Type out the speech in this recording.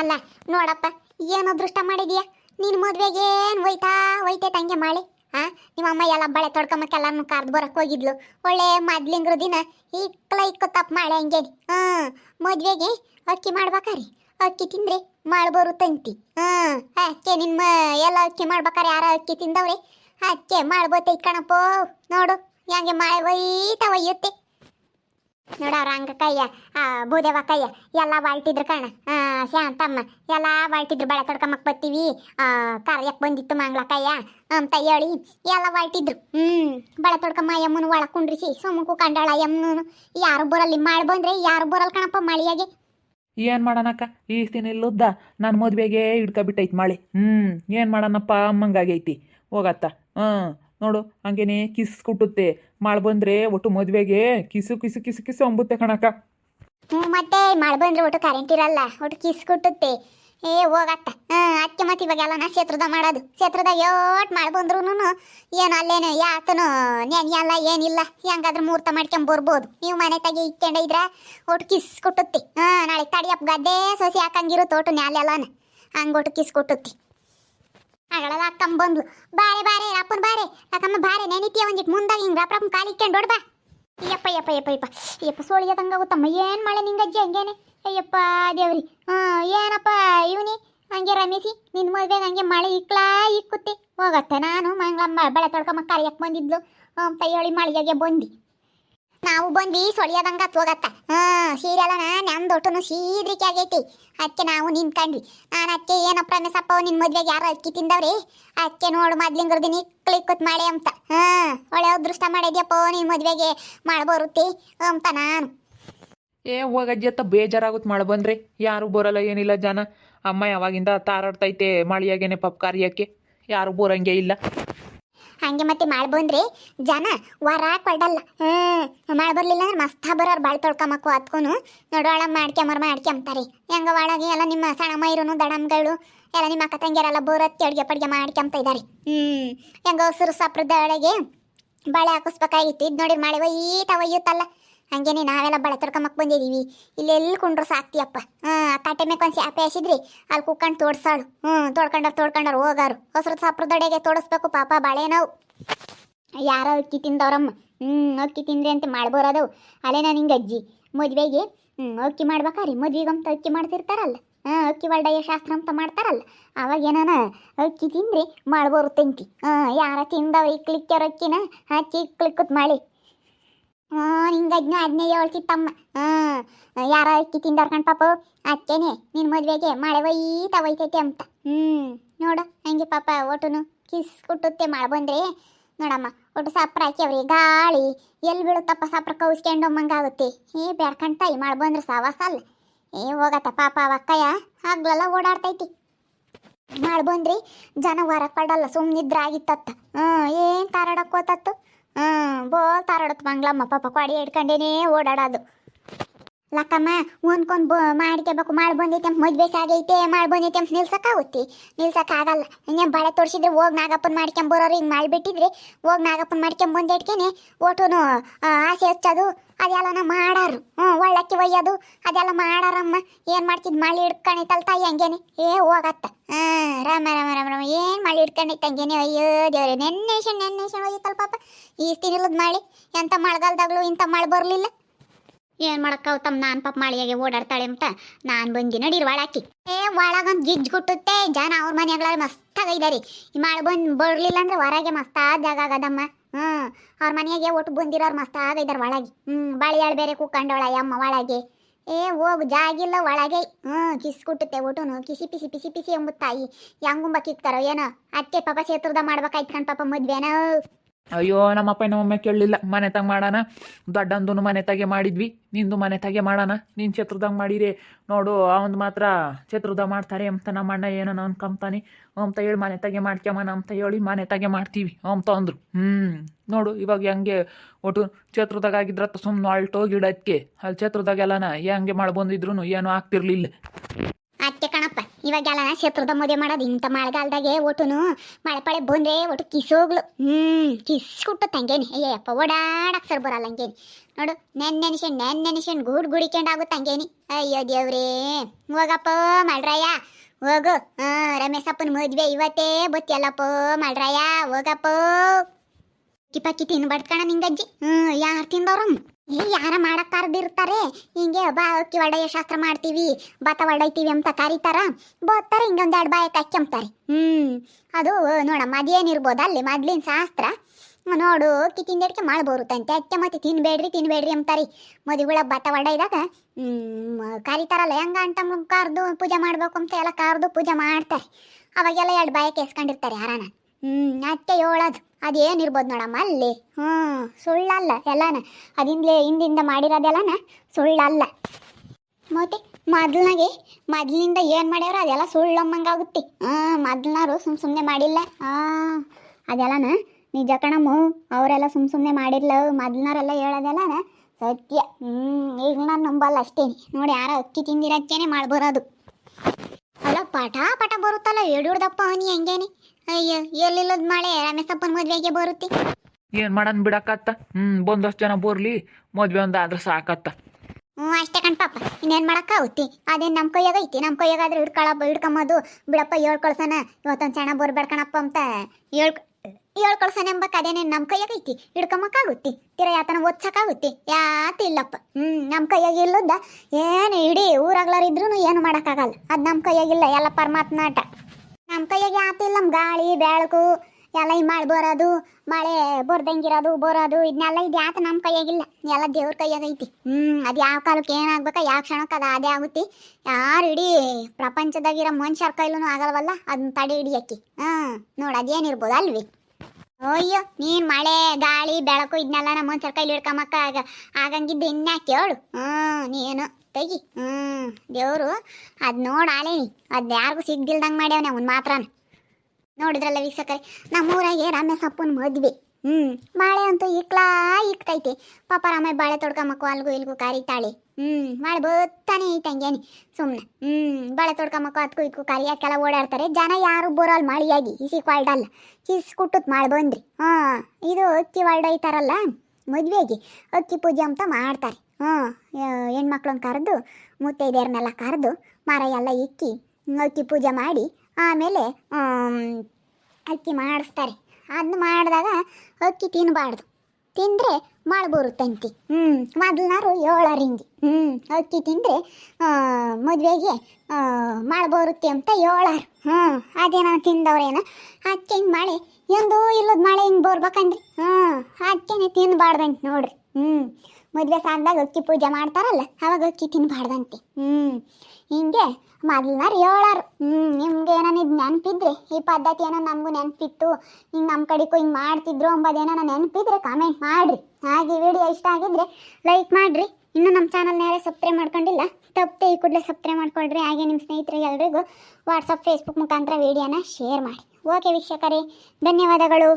ಅಲ್ಲ, ನೋಡಪ್ಪ, ಏನು ಅದೃಷ್ಟ ಮಾಡಿದೀಯ? ನಿನ್ನ ಮದ್ವೆಗೆ ಏನು ಒಯ್ತಾ ಒಯ್ತೈತೆ ತಂಗೆ ಮಾಡಿ ಆ ನಿಮ್ಮಮ್ಮ ಎಲ್ಲ ಬಳೆ ತೊಡ್ಕೊಂಬಕ್ಕೆಲ್ಲನು ಕರ್ದು ಬರಕ್ಕೆ ಹೋಗಿದ್ಲು. ಒಳ್ಳೆ ಮೊದ್ಲಿಂಗ್ರ ದಿನ ಇಕ್ಕಲ ಇಕ್ಕ ತಪ್ಪು ಮಾಳೆ ಹಂಗೆ ಹಾಂ ಮದುವೆಗೆ ಅಕ್ಕಿ ಮಾಡ್ಬೇಕಾರಿ ಅಕ್ಕಿ ತಿಂದ್ರೆ ಮಾಳು ತಂತಿ. ಹಾಂ ಅಕ್ಕೆ ನಿಮ್ಮ ಎಲ್ಲ ಅಕ್ಕಿ ಮಾಡ್ಬೇಕಾರೆ ಯಾರ ಅಕ್ಕಿ ತಿಂದವ್ರಿ? ಅಕ್ಕೆ ಮಾಳು ಬರ್ತೈತೆ ಕಣಪ್ಪ. ನೋಡು, ಹೆಂಗೆ ಮಾಳೆ ಒಯ್ತಾ ಒಯ್ಯುತ್ತೆ. ನೋಡ ಅವ್ರ ಹಂಗ ಕೈಯ, ಆ, ಭೂದೇವ ಕಯ್ಯ ಎಲ್ಲ ಬಾಳ್ತಿದ್ರು ಕಣ. ಶಾಂತಮ್ಮ, ಎಲ್ಲ ಬಾಳ್ತಿದ್ರು ಬಳೆ ತೊಡ್ಕೊಂಬಕ್ ಬರ್ತೀವಿ ಆ, ಕಾರ್ಯಕ್ಕೆ ಬಂದಿತ್ತು ಮಂಗ್ಳ ಕೈಯ. ಅಂತ ಹೇಳಿ ಎಲ್ಲ ಬಾಳ್ತಿದ್ರು ಹ್ಮ್, ಬಳೆ ತೊಡ್ಕಮ್ಮ, ಯಮ್ಮನ ಒಳಗೆ ಕುಂಡ್ರಿಸಿ ಸುಮ್ಮ ಕಂಡಾಳ ಯಮ್ಮನು. ಯಾರು ಬರಲ್ಲಿ ಮಾಡಿ ಬಂದ್ರೆ ಯಾರು ಬರಲ್ಲ ಕಣಪ್ಪ ಮಳಿಯಾಗೆ? ಏನ್ ಮಾಡೋಣಕ್ಕ? ಈ ದಿನ ಇಲ್ಲುದ್ದ ನನ್ನ ಮದುವೆಗೆ ಹಿಡ್ಕೊಬಿಟ್ಟೈತಿ ಮಳೆ. ಹ್ಮ್, ಏನ್ ಮಾಡೋಣಪ್ಪ ಅಮ್ಮಂಗಾಗೈತಿ. ಹೋಗತ್ತ. ಹ್ಞೂ ನೋಡು, ಹಂಗೇನೆ ಕಿಸ್ ಕುಟ್ಟುತ್ತೆ. ಮಳೆ ಬಂದರೆ ಒಟ್ಟು ಮದುವೆಗೆ ಕಿಸು ಕಿಸು ಕಿಸು ಕಿಸು ಅಂಬುತ್ತೆ ಕಣಕ ಹ್ಞೂ ಮತ್ತೆ ಮಳೆ ಬಂದ್ರೆ ಒಟ್ಟು ಕರೆಂಟ್ ಇರಲ್ಲ, ಒಟ್ಟು ಕಿಸ್ ಕುಟ್ಟುತ್ತೆ. ಏ, ಹೋಗತ್ತ. ಹಾಂ ಮತ್ತೆ ಇವಾಗೆಲ್ಲ ನಾ ಕ್ಷೇತ್ರದ ಮಾಡೋದು. ಕ್ಷೇತ್ರದಾಗ ಯೋಟ್ ಮಳೆ ಬಂದ್ರೂ ಏನು ಅಲ್ಲೇನು, ಯಾತನು ನೆನೆಯಲ್ಲ ಏನಿಲ್ಲ, ಹೆಂಗಾದ್ರೂ ಮುಹೂರ್ತ ಮಾಡ್ಕೊಂಡ್ ಬರ್ಬೋದು. ನೀವು ಮನೆ ತಗಿ ಇಟ್ಕೊಂಡಿದ್ರ ಒಟ್ಟು ಕಿಸ್ ಕುಟ್ಟುತ್ತೆ. ಹಾಂ ನಾಳೆ ತಡಿಯಪ್ಪ ಗದ್ದೆ ಸೊಸಿ ಹಾಕಂಗಿರುತ್ತೆ ಒಟ್ಟು ನ್ಯಾಲೆಲ್ಲನ. ಹಂಗೆ ಒಟ್ಟು ಕಿಸ್ ಕೊಟ್ಟುತ್ತಿ. ಅಗಳಲ್ಲ ಅಕ್ಕಮ್ಮ ಬಂದ್ಲು. ಬಾರೆ ಬಾರೆ, ಅಪ್ಪನ ಬಾರೆ. ಅಕ್ಕಮ್ಮ ಬಾರೆ, ನೆನಿತೀಯ ಒಂದಿಟ್ಟು ಮುಂದಾಗ ಹಿಂಗೆ ರಪ್ರಪ್ಪ ಕಾಲು ಇಟ್ಕೊಂಡು ಹೊಡ್ಬಾ ಯಪ್ಪ ಯಪ್ಪ ಯಪ್ಪ ಯಪ್ಪ ಯಪ್ಪ ಸೋಳಿಯದಂಗ ಏನು ಮಳೆ ನಿಂಗಜ್ಜಿ ಹಂಗೇನೆ? ಅಯ್ಯಪ್ಪ, ದೇವ್ರಿ. ಹಾಂ ಏನಪ್ಪ ಇವನಿ? ಹಂಗೆ ರಮೇಶಿ ನಿನ್ನ ಮದುವೆಗೆ ಹಂಗೆ ಮಳೆ ಇಕ್ಲಾ ಇಕ್ಕುತ್ತೆ. ಹೋಗತ್ತೆ ನಾನು ಮಂಗಳಮ್ಮ, ಬೆಳೆ ತೊಳ್ಕೊಂಬ ಕರಿಯಕ್ಕೆ ಬಂದಿದ್ಲು. ಅಂತ ಹೇಳಿ ಮಳೆಗೆ ಬಂದು. ನಾವು ಬಂದು ಸೊಳಿಯದಂಗ ಹೋಗತ್ತ ಹಾಂ ಸೀರೆಲ್ಲನ ನಮ್ದು ಒಟ್ಟನು ಸೀದ್ರಿಕೆ ಆಗೈತಿ. ಅದಕ್ಕೆ ನಾವು ನಿಂತ್ಕೊಂಡ್ವಿ. ನಾನು ಅದಕ್ಕೆ ಏನಪ್ಪ ರಮೇಶಪ್ಪ ನಿನ್ನ ಮದ್ವೆಗೆ ಯಾರು ಅಕ್ಕಿ ತಿಂದವ್ರಿ. ಅದಕ್ಕೆ ನೋಡು ಮೊದ್ಲಿಂಗ್ರ ದಿನ ಮಾಡಿ ಅಂತ. ಹ್ಮ್ ಒಳ್ಳೆ ಅದೃಷ್ಟ ಮಾಡಿದ್ಯಪ್ಪ ನಿನ್ನ ಮದ್ವೆಗೆ ಮಳೆ ಬರುತ್ತೆ ಅಂತ ನಾನು. ಏ ಹೋಗಜ್ಜಿ ಅತ್ತ ಬೇಜಾರಾಗುತ್ತೆ ಮಳೆ ಬಂದ್ರಿ. ಯಾರು ಬರಲ್ಲ, ಏನಿಲ್ಲ ಜನ. ಅಮ್ಮ ಯಾವಾಗಿಂದ ತಾರಾಡ್ತೈತೆ, ಮಳೆಯಾಗೇನೆ ಪಪ್ ಕಾರ್ಯಕ್ಕೆ. ಯಾರು ಬರಂಗೆ ಇಲ್ಲ. ಹಂಗೆ ಮತ್ತೆ ಮಾಡಿ ಬಂದ್ರೆ ಜನ, ವರ ಕೊಡಲ್ಲ. ಹ್ಞೂ ಮಾಡಿ ಬರಲಿಲ್ಲ ಅಂದ್ರೆ ಮಸ್ತ ಬರೋರು ಬಾಳೆ ತೊಳ್ಕೊಂಬಕ್ಕು ನೋಡೋ ನೋಡೋಳ ಮಾಡ್ಕೊಂಬರ್ ಮಾಡ್ಕೊಂಬ್ತಾರೆ ಹೆಂಗ ಒಳಗೆ ಎಲ್ಲ ನಿಮ್ಮ ಸಣ್ಣ ಮೈರುನು ದಡಮ್ಗಳು, ಎಲ್ಲ ನಿಮ್ಮ ಅಕ್ಕ ತಂಗಿಯರೆಲ್ಲ ಬೋರತ್ತಿ ಅಡುಗೆ ಪಡ್ಗೆ ಮಾಡ್ಕೊಂತ ಇದ್ದಾರೆ ಹ್ಞೂ ಹೆಂಗ ಹಸಿರು ಸಪ್ರದ ಒಳಗೆ ಬಳೆ ಹಾಕಿಸ್ಬೇಕಾಗಿತ್ತು. ಇದು ನೋಡಿ ಮಳೆ ಒಯ್ಯಿತ ಒಯ್ಯುತ್ತಲ್ಲ. ಹಂಗೇನೆ ನಾವೆಲ್ಲ ಬಳೆ ತೊಡ್ಕೊಂಬಕ್ ಬಂದಿದ್ದೀವಿ ಇಲ್ಲಿ ಎಲ್ಲಿ ಕುಂಡ್ರು ಸಾಕ್ತಿಯಪ್ಪ. ಹಾಂ ಕಟ್ಟೆ ಮೇಲೆ ಒಂದು ಸ್ಯಾಪೆ ಹಸಿದ್ರಿ, ಅಲ್ಲಿ ಕುಕ್ಕಂಡು ತೋಡ್ಸಾಳು. ಹ್ಞೂ ತೋಡ್ಕೊಂಡಾರ ತೋಡ್ಕೊಂಡಾರ ಹೋಗಾರು. ಹಸಿರು ಸಪ್ರದೊಡೆಗೆ ತೋಡಿಸ್ಬೇಕು ಪಾಪ ಬಳೆ ನಾವು. ಯಾರೋ ಅಕ್ಕಿ ತಿಂದವ್ರಮ್ಮ. ಹ್ಞೂ ಅಕ್ಕಿ ತಿಂದ್ರೆ ಅಂತ ಮಾಡ್ಬೋರದವು ಅಲ್ಲೇ ನಾನು ಹಿಂಗೆ ಅಜ್ಜಿ. ಮದುವೆಗೆ ಹ್ಞೂ ಅಕ್ಕಿ ಮಾಡ್ಬೇಕಾರಿ. ಮದ್ವೆಗಂತ ಅಕ್ಕಿ ಮಾಡ್ತಿರ್ತಾರಲ್ಲ. ಹಾಂ, ಅಕ್ಕಿ ಒಳ್ಳೆಯ ಶಾಸ್ತ್ರ ಅಂತ ಮಾಡ್ತಾರಲ್ಲ. ಅವಾಗ ಏನಾನ ಅಕ್ಕಿ ತಿಂದ್ರೆ ಮಾಡ್ಬೋರು ತಂಕಿ. ಹಾಂ, ಯಾರ ತಿಂದವ್ರು ಇಕ್ಲಿಕ್ಕ್ಯಾರ ಅಕ್ಕಿನ ಹಚ್ಚಿ ಇಕ್ಲಿಕ್ಕತ್ ಮಾಡಿ. ಹಾಂ ಹಿಂಗೆ ಅಜ್ಞ ಹದಿನೈದು ಹೇಳ್ತಿತ್ತಮ್ಮ. ಹಾಂ, ಯಾರ ಅಕ್ಕಿ ತಿಂದವ್ರ ಕಣ್ ಪಾಪ? ಅಕ್ಕೇನೆ. ನಿನ್ನ ಮದುವೆಗೆ, ಮಳೆ ಒಯ್ತ ಒಯ್ತೈತೆ ಅಂತ. ಹ್ಞೂ ನೋಡು, ಹಂಗೆ ಪಾಪ ಒಟ್ಟುನು. ಕಿಸ್ ಕುಟ್ಟುತ್ತೆ ಮಳೆ ಬಂದ್ರೆ. ನೋಡಮ್ಮ, ಒಟ್ಟು ಸಾಪ್ರ ಹಾಕ್ಯವ್ರಿ ಗಾಳಿ ಎಲ್ಲಿ ಬೀಳುತ್ತಪ್ಪ ಸಾಪ್ರ ಕೌಸ್ಕೊಂಡೊಮ್ಮಂಗಾಗುತ್ತೆ ಏ ಬೇಡ್ಕಂಡ್ ತಾಯಿ, ಮಳೆ ಬಂದ್ರೆ ಸಾವಾಸ ಅಲ್ಲ. ಏ, ಹೋಗತ್ತ ಪಾಪ ಅವಕ್ಕಯ್ಯ ಆಗ್ಲಲ್ಲ ಓಡಾಡ್ತೈತಿ. ಮಳೆ ಬಂದ್ರಿ ಜನ ಹೊರಗೆ ಪಡಲ್ಲ ಸುಮ್ಮನಿದ್ರೆ ಆಗಿತ್ತತ್ತ. ಹ್ಞೂ ಏನು ತಾರಾಡಕ್ಕೆ ಹೋತತ್ತು? ಹ್ಞೂ ಬೋಲ್ ತಾರಾಡತ್ ಮಂಗ್ಲಮ್ಮ ಪಾಪ ಕೊಡಿ ಹಿಡ್ಕೊಂಡೇನೇ ಓಡಾಡೋದು. ಲಕ್ಕಮ್ಮ ಹೊಂದ್ಕೊಂಡು ಬ ಮಾಡ್ಕೋಬೇಕು ಮಾಡಿ ಬಂದೈತೆ ಅಂತ ಸಾಗೈತೆ ಮಾಡಿ ಬಂದೈತೆ ಅಂತ ನಿಲ್ಸಕ್ಕಾಗುತ್ತೆ? ನಿಲ್ಸಕ್ಕಾಗಲ್ಲ. ಹಿಂಗೆ ಬಳೆ ತೋರಿಸಿದ್ರೆ ಹೋಗಿ ನಾಗಪ್ಪನ ಮಾಡ್ಕೊಂಬರೋರು ಹಿಂಗೆ ಮಾಡಿಬಿಟ್ಟಿದ್ರೆ ಹೋಗಿ ನಾಗಪ್ಪನ ಮಾಡ್ಕೊಂಬಂದು ಇಟ್ಕೇನೆ ಓಟುನು ಆ, ಆಸೆ ಹಚ್ಚೋದು ಅದೆಲ್ಲನ ಮಾಡಾರು. ಹ್ಞೂ ಒಳ್ಳಕ್ಕಿ ಒಯ್ಯೋದು ಅದೆಲ್ಲ ಮಾಡಾರಮ್ಮ. ಏನು ಮಾಡ್ತಿದ್? ಮಳೆ ಹಿಡ್ಕಣಿತಲ್ ತಾಯಿ ಹಂಗೇನೆ. ಏ ಹೋಗತ್ತ. ಹಾಂ ರಾಮ ರಾಮ ರಾಮ ರಾಮ ಏನು ಮಳಿ ಹಿಡ್ಕೊಂಡೈತೆ ಹಂಗೇನೆ? ಅಯ್ಯೋ ದೇವ್ರೆ ನೆನ್ನೆ ನೆನ್ನೇಷನ್ ಒಯ್ಯತ್ತಲ್ಲ ಪಾಪ. ಈ ಇಲ್ಲದ ಮಳೆ ಎಂಥ ಮಳೆಗಾಲದಾಗ್ಲೂ ಇಂಥ ಮಳೆ ಬರಲಿಲ್ಲ. ಏನ್ ಮಾಡಕ್ಕವ್ ತಮ್ಮ ನಾನ್ ಪಾಪ ಮಾಳಿಯಾಗೆ ಓಡಾಡ್ತಾಳೆ ಅಂತ. ನಾನ್ ಬಂದಿ ನಡೀರ್ ಒಳಾಕಿ ಏ, ಒಳಗೊಂದ್ ಗಿಜ್ ಗುಟ್ಟುತ್ತೆ ಜನ ಅವ್ರ ಮನೆಗಳ ಮಸ್ತಾಗ ಇದಾರಿ. ಈ ಮಾಳ್ ಬಂದ್ ಬರ್ಲಿಲ್ಲ ಅಂದ್ರೆ ಹೊರಗೆ ಮಸ್ತಾದ ಜಾಗ ಆಗದಮ್ಮ. ಹ್ಮ್. ಅವ್ರ ಮನೆಯಾಗೆ ಒಟ್ಟು ಬಂದಿರೋರು ಮಸ್ತಾಗ ಇದಾರ ಒಳಗೆ. ಹ್ಮ್, ಬಾಳಿಯಾಳ್ ಬೇರೆ ಕೂಕಂಡವಳ ಅಮ್ಮ ಒಳಗೆ. ಏ, ಹೋಗು, ಜಾಗಿಲ್ಲ ಒಳಗೆ. ಹ್ಮ್, ಕಿಸ್ ಕುಟ್ಟುತ್ತೆ ಒಟುನು ಕಿಸಿ ಪಿಸಿ ಪಿಸಿ ಪಿಸಿ ಎಂಬುತ್ತಾಯಿ. ಹೆಂಗುಂಬ ಕಿಕ್ತಾರೋ ಏನೋ? ಅತ್ತೆ ಪಾಪ ಸೇತುರ್ದ ಮಾಡ್ಬೇಕಾಯ್ತು ಕಣ್ ಪಾಪ ಮದ್ವೆನೋ. ಅಯ್ಯೋ ನಮ್ಮಪ್ಪ ನಮ್ಮಮ್ಮ ಕೇಳಲಿಲ್ಲ. ಮನೆ ತಂಗ ಮಾಡೋಣ. ದೊಡ್ಡಂದು ಮನೆ ತಾಗೆ ಮಾಡಿದ್ವಿ. ನಿಂದು ಮನೆ ತಾಗೆ ಮಾಡೋಣ. ನೀನು ಛತ್ರದಾಗ ಮಾಡಿರಿ. ನೋಡು ಅವನು ಮಾತ್ರ ಛತ್ರದಾಗ ಮಾಡ್ತಾರೆ ಅಂತ ನಮ್ಮ ಅಣ್ಣ ಏನೋ ಅನ್ಕೊಂತಾನೆ ಅಂತ ಹೇಳಿ ಮನೆ ತಾಗೆ ಮಾಡ್ಕೊಂಬನ ಅಂತ ಹೇಳಿ ಮನೆ ತಗೆ ಮಾಡ್ತೀವಿ. ಅಂತ ಅಂದರು ಹ್ಞೂ ನೋಡು, ಇವಾಗ ಹೆಂಗೆ ಒಟ್ಟು ಛತ್ರದಾಗ ಆಗಿದ್ರ ಸುಮ್ಮನೆ ಅಲ್ಟೋಗಿಡಕ್ಕೆ ಅಲ್ಲಿ ಛತ್ರದಾಗೆಲ್ಲನ ಹೆಂಗೆ ಮಾಡ್ಬಂದಿದ್ರು ಏನೂ ಆಗ್ತಿರ್ಲಿಲ್ಲ. ಇವಾಗೆಲ್ಲ ಶತ್ರುದ ಮದುವೆ ಮಾಡೋದು ಇಂಥ ಮಳೆಗಾಲದಾಗೆ ಒಟ್ಟುನು ಮಳೆ ಪಳೆ ಬಂದ್ರೆ ಒಟ್ಟು ಕಿಸೋಗ್ಲು. ಹ್ಮ್, ಕಿಸ್ಕೊಟ್ಟು ತಂಗೇನಿ. ಅಯ್ಯಪ್ಪ ಓಡಾಡಕ್ಕೆ ಸರ್ ಬರಲ್ಲ ಹಂಗೇನಿ. ನೋಡು ನೆನ್ ನೆನ್ಸ್ಕೊಂಡ್ ನೆನ್ ನೆನ್ಸ್ಕೊಂಡ್ ಗೂಡ್ ಗುಡಿಕೊಂಡ್ ಆಗುತ್ತೆ ಹಂಗೇನಿ ಅಯ್ಯೋ ದೇವ್ರೇ, ಹೋಗಪ್ಪ ಮಾಡ್ರಯ್ಯ ಹೋಗು. ಹಾ, ರಮೇಶಪ್ಪನ ಮದ್ವೆ ಇವತ್ತೇ ಬತ್ತಿಯಲ್ಲಪ್ಪ ಮಾಡ್ರಯ್ಯ ಹೋಗಪ್ಪ. ಕಿಪಾಕಿ ತಿನ್ಬಾರ್ದು ಕಣ ನಿಂಗಜ್ಜಿ. ಹ್ಮ್, ಯಾರು ತಿಂದವ್ರಮ್ಮ ಯಾರ ಮಾಡಕ್ ಕರ್ದಿರ್ತಾರೆ ಹಿಂಗೆ ಬಾ, ಅಕ್ಕಿ ಒಡೆಯ ಶಾಸ್ತ್ರ ಮಾಡ್ತೀವಿ ಬಾತ ಒಡೈತೀವಿ ಅಂತ ಕರೀತಾರ. ಬೋತ್ತಾರೆ, ಹಿಂಗೊಂದು ಎರಡು ಬಾಯಕ್ಕೆ ಹಾಕ್ಯಂಬ್ತಾರೆ ಹ್ಮ್, ಅದು ನೋಡಮ್ಮ, ಅದೇನಿರ್ಬೋದು ಅಲ್ಲಿ ಮೊದ್ಲಿನ ಶಾಸ್ತ್ರ. ನೋಡು, ಅಕ್ಕಿ ತಿಂದಡ್ಕೆ ಬರುತ್ತಂತೆ. ಅಕ್ಕಿ ಮತ್ತೆ ತಿನ್ಬೇಡ್ರಿ ತಿನ್ಬೇಡ್ರಿ ಅಂತಾರೆ ಮದುವೆಗಳ ಬತ ಹ್ಮ್, ಕರೀತಾರಲ್ಲ, ಹೆಂಗ ಅಂತ ಕರ್ದು ಪೂಜೆ ಮಾಡಬೇಕು ಅಂತ ಎಲ್ಲ ಕರ್ದು ಪೂಜೆ ಮಾಡ್ತಾರೆ. ಅವಾಗೆಲ್ಲ ಎರಡು ಬಾಯಕ್ಕೆ ಎಸ್ಕೊಂಡಿರ್ತಾರೆ ಯಾರಾನ. ಹ್ಮ್ ಅತ್ತೆ ಹೇಳೋದು ಅದೇನಿರ್ಬೋದು ನೋಡಮ್ಮ, ಅಲ್ಲಿ. ಹ್ಞೂ ಸುಳ್ಳಲ್ಲ ಎಲ್ಲನ. ಅದಿಂದಲೇ ಹಿಂದಿಂದ ಮಾಡಿರೋದೆಲ್ಲನ? ಸುಳ್ಳಲ್ಲ. ಮತ್ತೆ ಮೊದ್ಲನಾಗೆ ಮೊದಲಿಂದ ಏನು ಮಾಡ್ಯಾರ ಅದೆಲ್ಲ ಸುಳ್ಳಮ್ಮಂಗಾಗುತ್ತೆ. ಹಾಂ ಮೊದ್ಲನಾರು ಸುಮ್ ಸುಮ್ಮನೆ ಮಾಡಿಲ್ಲ. ಹಾಂ, ಅದೆಲ್ಲನ? ನಿಜ ಕಣಮ್ಮು, ಅವರೆಲ್ಲ ಸುಮ್ ಸುಮ್ಮನೆ ಮಾಡಿರ್ಲ ಮೊದ್ಲನಾರೆಲ್ಲ ಹೇಳೋದೆಲ್ಲನ? ಸತ್ಯ. ಹ್ಞೂ ಈಗ ನಾನು ನಂಬಲ್ಲ ಅಷ್ಟೇ. ನೋಡಿ ಯಾರೋ ಅಕ್ಕಿ ತಿಂದಿರಕ್ಕೇನೆ ಮಾಡ್ಬರೋದು ಅಲ್ಲ ಪಟ ಪಟ ಬರುತ್ತಲ್ಲ, ಎಡುರ್ದಪ್ಪ ಹನಿ ಹಂಗೇನಿ? ಅಯ್ಯೋ ಎಲ್ಲಿಲ್ಲದ ಮಳೆ? ರಮೇಶಪ್ಪನ ಮದ್ವೆಗೆ ಬರುತ್ತೆ. ಏನ್ ಮಾಡನ್ ಬಿಡಕತ್ತ? ಹ್ಮ್ ಬಂದಷ್ಟು ಜನ ಬರ್ಲಿ. ಮದ್ವೆ ಒಂದ್ ಆದ್ರೆ ಸಾಕತ್ತ. ಹ್ಮ್ ಅಷ್ಟೇ ಕಣ್ ಪಾಪ. ಇನ್ನೇನು ಮಾಡೋಕ್ಕಾಗುತ್ತೆ ಅದೇನು ನಮ್ಮ ಕೈಯಾಗ ಐತಿ? ನಮ್ಮ ಕೈಯಾಗಾದ್ರೆ ಹಿಡ್ಕೊಳಪ್ಪ ಹಿಡ್ಕೊಂಬೋದು. ಬಿಡಪ್ಪ ಹೇಳ್ ಕಳ್ಸನ. ಇವತ್ತೊಂದು ಸಣ್ಣ ಬರ್ಬೇಡ ಕಣಪ್ಪ ಅಂತ. ಹೇಳ್ ಏಳ್ ಕಳ್ಸನ ಎಂಬಕ್ಕೆ ಅದೇನೇನು ನಮ್ಮ ಕೈಯಾಗ ಐತಿ. ಹಿಡ್ಕೊಂಬಕ್ಕಾಗುತ್ತೆ ತೀರ ಯಾತನ ಓದ್ಸಕ್ಕಾಗುತ್ತೆ ಯಾತ ಇಲ್ಲಪ್ಪ. ಹ್ಮ್ ನಮ್ಮ ಕೈಯಾಗ ಇಲ್ಲದ. ಏನು ಇಡೀ ಊರಾಗ್ಲಾರಿದ್ರು ಏನು ಮಾಡೋಕ್ಕಾಗಲ್ಲ ಅದು ನಮ್ಮ ಕೈಯಾಗಿಲ್ಲ ಎಲ್ಲ ಪರಮಾತ್ಮಾಟ ನಮ್ಮ ಕೈಯಾಗ ಯಾತಿಲ್ಲ ನಮ್ಮ ಗಾಳಿ, ಬೆಳಕು ಎಲ್ಲ ಈ ಮಳೆ ಬರೋದು, ಮಳೆ ಬರ್ದಂಗಿರೋದು, ಬರೋದು ಇದನ್ನೆಲ್ಲ ಇದು ಯಾತ ನಮ್ಮ ಕೈಯಾಗಿಲ್ಲ ಎಲ್ಲ ದೇವ್ರ ಕೈಯಾಗ ಐತಿ. ಹ್ಮ್, ಅದು ಯಾವ ಕಾಲಕ್ಕೆ ಏನಾಗ್ಬೇಕು ಯಾವ ಕ್ಷಣಕ್ಕೆ ಅದು ಅದೇ ಆಗುತ್ತೆ. ಯಾರು ಇಡೀ ಪ್ರಪಂಚದಾಗಿರೋ ಮನುಷ್ಯರ ಕೈಲೂ ಆಗಲ್ವಲ್ಲ, ಅದನ್ನ ತಡೆ ಹಿಡಿಯಕ್ಕೆ. ಹ್ಞೂ ನೋಡಿ ಅದೇನಿರ್ಬೋದು ಅಲ್ವಿ? ಅಯ್ಯೋ, ನೀನು ಮಳೆ, ಗಾಳಿ, ಬೆಳಕು ಇದನ್ನೆಲ್ಲ ನಮ್ಮ ಮನುಷ್ಯರ ಕೈಲಿ ಹಿಡ್ಕೊಂಬಕ್ಕ ಆಗ ಆಗಂಗಿದ್ದು ಇನ್ಯಾಕೆ ಹೇಳು ಹ್ಞೂ ನೀನು. ತೆಗಿ ಹ್ಮ್. ದೇವರು ಅದ್ ನೋಡಿ ಆಲೇನಿ ಅದು ಯಾರಿಗೂ ಸಿಗ್ದಿಲ್ದಂಗ್ ಮಾಡ್ಯಾವನೆ ಅವ್ನ್ ಮಾತ್ರನ. ನೋಡಿದ್ರಲ್ಲ ವೀಕ್ಷಕರೇ ನಮ್ಮೂರಾಗೆ ರಮೇಶಪ್ಪನ ಮದ್ವೆ. ಹ್ಮ್. ಬಾಳೆ ಅಂತೂ ಇಕ್ಲಾ ಇಕ್ತೈತಿ. ಪಾಪ ರಾಮಯ್ಯ ಬಾಳೆ ತೊಡ್ಕೊಂಬಕ್ಕು ಅಲ್ಗೂ ಇಲ್ಗೂ ಕರಿತಾಳೆ. ಹ್ಮ್. ಬಾಳೆ ಬತ್ತಾನೆ ಐತಂಗೇನಿ ಸುಮ್ಮನೆ ಹ್ಮ್. ಬಾಳೆ ತೊಡ್ಕೊಂಬಕ್ಕು ಅದಕ್ಕೂ ಇದಕ್ಕೂ ಕರಿಯಾಕೆಲ್ಲ ಓಡಾಡ್ತಾರೆ. ಜನ ಯಾರು ಬರೋಲ್ಲ ಮಳಿಯಾಗಿ ಇಸಿ ಕ್ವಾಲ್ಡಲ್ಲ ಕಿಸ್ ಕುಟ್ಟುತ್ ಮಾಡಿ ಬಂದ್ರಿ. ಹಾಂ. ಇದು ಅಕ್ಕಿ ಹೊಲ್ಡೊಯ್ತಾರಲ್ಲ ಮದ್ವೆಗೆ. ಅಕ್ಕಿ ಪೂಜೆ ಅಂತ ಮಾಡ್ತಾರೆ. ಹ್ಞೂ ಹೆಣ್ಮಕ್ಳನ್ನ ಕರೆದು ಮುತ್ತೈದೆಯರನ್ನೆಲ್ಲ ಕರೆದು ಮರ ಎಲ್ಲ ಇಕ್ಕಿ ಅಕ್ಕಿ ಪೂಜೆ ಮಾಡಿ ಆಮೇಲೆ ಆಮ್, ಅಕ್ಕಿ ಮಾಡಿಸ್ತಾರೆ. ಅದನ್ನ ಮಾಡಿದಾಗ ಅಕ್ಕಿ ತಿನ್ನಬಾರ್ದು ತಿಂದರೆ ಮಾಳು ಬರುತ್ತಂತೆ. ಹ್ಞೂ ಮೊದಲನಾರು ಏಳರಿಂಗಿ ಹ್ಞೂ ಅಕ್ಕಿ ತಿಂದರೆ ಮದುವೆಗೆ ಮಳೆ ಬರುತ್ತೆ ಅಂತ ಏಳಾರು. ಹ್ಞೂ ಅದೇನ ತಿಂದವ್ರೇನ? ಅದಕ್ಕೆ ಹಿಂಗೆ ಮಳೆ? ಎಂದೂ ಇಲ್ಲದ ಮಳೆ ಹಿಂಗೆ ಬರ್ಬೇಕಂದ್ರಿ? ಹ್ಞೂ ಅದಕ್ಕೆ ತಿನ್ನಬಾರ್ದಂತೆ ನೋಡ್ರಿ. ಹ್ಞೂ ಮದುವೆ ಸಾಲದಾಗ ಅಕ್ಕಿ ಪೂಜೆ ಮಾಡ್ತಾರಲ್ಲ, ಅವಾಗ ಅಕ್ಕಿ ತಿನ್ನಬಾರ್ದಂತೆ ಹ್ಞೂ ಹಿಂಗೆ ಮೊದಲನಾರು ಹೇಳಾರು. ಹ್ಞೂ ನಿಮ್ಗೆ ಏನೋ ಇದು ನೆನಪಿದ್ರೆ, ಈ ಪದ್ಧತಿ ಏನೋ ನಮಗೂ ನೆನಪಿತ್ತು. ಹಿಂಗೆ ನಮ್ಮ ಕಡೆಗೂ ಹಿಂಗೆ ಮಾಡ್ತಿದ್ರು ಅಂಬೋದೇನೋ ನೆನಪಿದ್ರೆ ಕಾಮೆಂಟ್ ಮಾಡಿರಿ. ಹಾಗೆ ವಿಡಿಯೋ ಇಷ್ಟ ಆಗಿದ್ರೆ ಲೈಕ್ ಮಾಡಿರಿ. ಇನ್ನೂ ನಮ್ಮ ಚಾನಲ್ನ ಯಾರೇ ಸಬ್ಸ್ಕ್ರೈಬ್ ಮಾಡ್ಕೊಂಡಿಲ್ಲ, ತಪ್ಪದೆ ಈ ಕೂಡಲೇ ಸಬ್ಸ್ಕ್ರೈಬ್ ಮಾಡ್ಕೊಳ್ರಿ. ಹಾಗೆ ನಿಮ್ಮ ಸ್ನೇಹಿತರಿಗೆ ಎಲ್ರಿಗೂ ವಾಟ್ಸಪ್ ಫೇಸ್ಬುಕ್ ಮುಖಾಂತರ ವಿಡಿಯೋನ ಶೇರ್ ಮಾಡಿ. ಓಕೆ ವೀಕ್ಷಕರೇ, ಧನ್ಯವಾದಗಳು.